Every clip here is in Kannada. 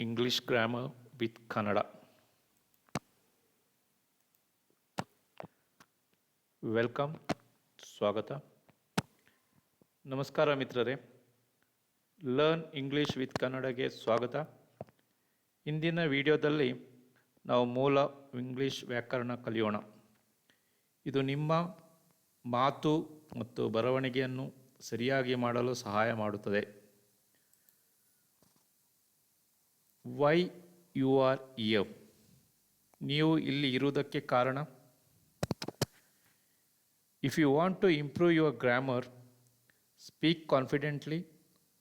English grammar with Kannada welcome ಸ್ವಾಗತ ನಮಸ್ಕಾರ ಮಿತ್ರರೇ ಲರ್ನ್ ಇಂಗ್ಲಿಷ್ ವಿತ್ ಕನ್ನಡಗೆ ಸ್ವಾಗತ ಇಂದಿನ ವಿಡಿಯೋದಲ್ಲಿ ನಾವು ಮೂಲ ಇಂಗ್ಲಿಷ್ ವ್ಯಾಕರಣ ಕಲಿಯೋಣ. ಇದು ನಿಮ್ಮ ಮಾತು ಮತ್ತು ಬರವಣಿಗೆಯನ್ನು ಸರಿಯಾಗಿ ಮಾಡಲು ಸಹಾಯ ಮಾಡುತ್ತದೆ. ವೈ ಯು ಆರ್ ಎಫ್ ನೀವು ಇಲ್ಲಿ ಇರುವುದಕ್ಕೆ ಕಾರಣ? If you want to improve your grammar speak confidently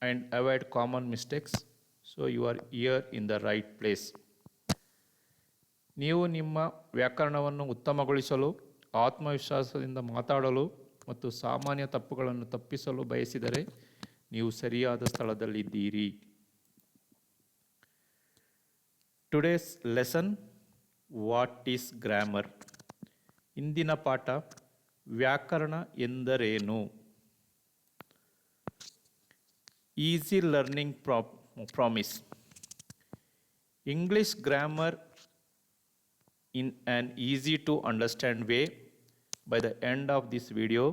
and avoid common mistakes so you are here in the right place ನೀವು ನಿಮ್ಮ ವ್ಯಾಕರಣವನ್ನು ಉತ್ತಮಗೊಳಿಸಲು, ಆತ್ಮವಿಶ್ವಾಸದಿಂದ ಮಾತಾಡಲು ಮತ್ತು ಸಾಮಾನ್ಯ ತಪ್ಪುಗಳನ್ನು ತಪ್ಪಿಸಲು ಬಯಸಿದರೆ, ನೀವು ಸರಿಯಾದ ಸ್ಥಳದಲ್ಲಿದ್ದೀರಿ. today's lesson what is grammar ಇಂದಿನ ಪಾಠ ವ್ಯಾಕರಣ ಎಂದರೇನು easy learning promise English grammar in an easy to understand way by the end of this video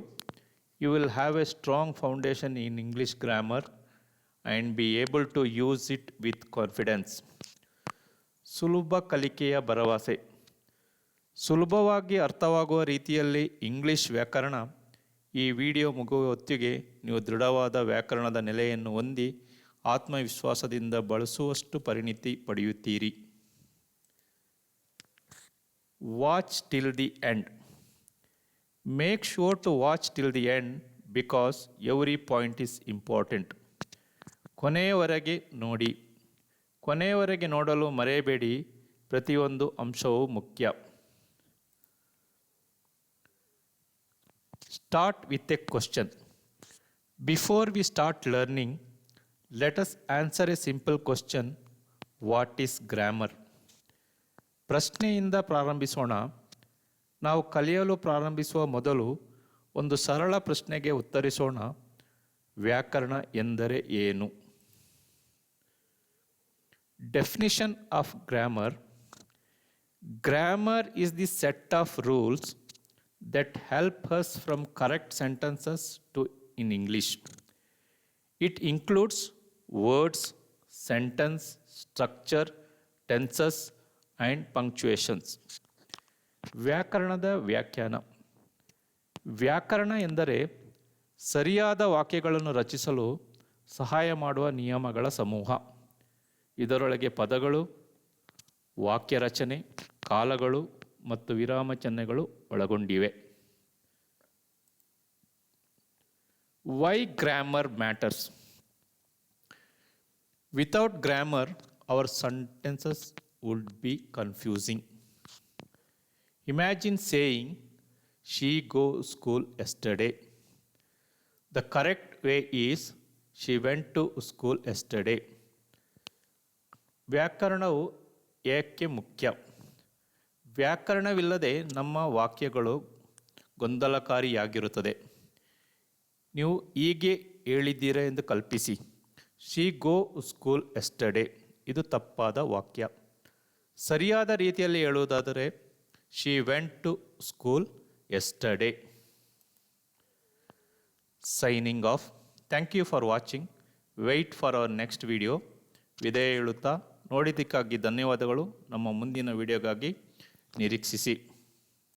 you will have a strong foundation in English grammar and be able to use it with confidence ಸುಲಭ ಕಲಿಕೆಯ ಭರವಸೆ. ಸುಲಭವಾಗಿ ಅರ್ಥವಾಗುವ ರೀತಿಯಲ್ಲಿ ಇಂಗ್ಲಿಷ್ ವ್ಯಾಕರಣ ಈ ವಿಡಿಯೋ ಮುಗುವ ಹೊತ್ತಿಗೆ ನೀವು ದೃಢವಾದ ವ್ಯಾಕರಣದ ನೆಲೆಯನ್ನು ಹೊಂದಿ ಆತ್ಮವಿಶ್ವಾಸದಿಂದ ಬಳಸುವಷ್ಟು ಪರಿಣಿತಿ ಪಡೆಯುತ್ತೀರಿ. Watch till the end make sure to watch till the end because every point is important ಕೊನೆಯವರೆಗೆ ನೋಡಿ. ಕೊನೆಯವರೆಗೆ ನೋಡಲು ಮರೆಯಬೇಡಿ. ಪ್ರತಿಯೊಂದು ಅಂಶವೂ ಮುಖ್ಯ. Start with a question before we start learning let's answer a simple question what is grammar? ಪ್ರಶ್ನೆಯಿಂದ ಪ್ರಾರಂಭಿಸೋಣ. ನಾವು ಕಲಿಯಲು ಪ್ರಾರಂಭಿಸುವ ಮೊದಲು ಒಂದು ಸರಳ ಪ್ರಶ್ನೆಗೆ ಉತ್ತರಿಸೋಣ. ವ್ಯಾಕರಣ ಎಂದರೆ ಏನು? Definition of grammar Grammar is the set of rules that help us from correct sentences to in English. It includes words, sentence, structure, tenses and punctuations. ವ್ಯಾಕರಣದ ವ್ಯಾಖ್ಯಾನ ವ್ಯಾಕರಣ ಎಂದರೆ ಸರಿಯಾದ ವಾಕ್ಯಗಳನ್ನು ರಚಿಸಲು ಸಹಾಯ ಮಾಡುವ ನಿಯಮಗಳ ಸಮೂಹ ಇದರೊಳಗೆ ಪದಗಳು ವಾಕ್ಯ ರಚನೆ ಕಾಲಗಳು ಮತ್ತು ವಿರಾಮ ಚಿಹ್ನೆಗಳು ಒಳಗೊಂಡಿವೆ. Why grammar matters without grammar our sentences would be confusing imagine saying she go school yesterday the correct way is she went to school yesterday ವ್ಯಾಕರಣವು ಏಕೆ ಮುಖ್ಯ? ವ್ಯಾಕರಣವಿಲ್ಲದೆ ನಮ್ಮ ವಾಕ್ಯಗಳು ಗೊಂದಲಕಾರಿಯಾಗಿರುತ್ತದೆ. ನೀವು ಹೀಗೆ ಹೇಳಿದ್ದೀರಾ ಎಂದು ಕಲ್ಪಿಸಿ. ಶಿ ಗೋ ಸ್ಕೂಲ್ ಎಸ್ಟರ್ಡೇ ಇದು ತಪ್ಪಾದ ವಾಕ್ಯ. ಸರಿಯಾದ ರೀತಿಯಲ್ಲಿ ಹೇಳುವುದಾದರೆ she went to school yesterday signing off. Thank you for watching. Wait for our next video. ವಿದೇ ಹೇಳುತ್ತಾ. ನೋಡಿದ್ದಕ್ಕಾಗಿ ಧನ್ಯವಾದಗಳು. ನಮ್ಮ ಮುಂದಿನ ವಿಡಿಯೋಗಾಗಿ ನಿರೀಕ್ಷಿಸಿ.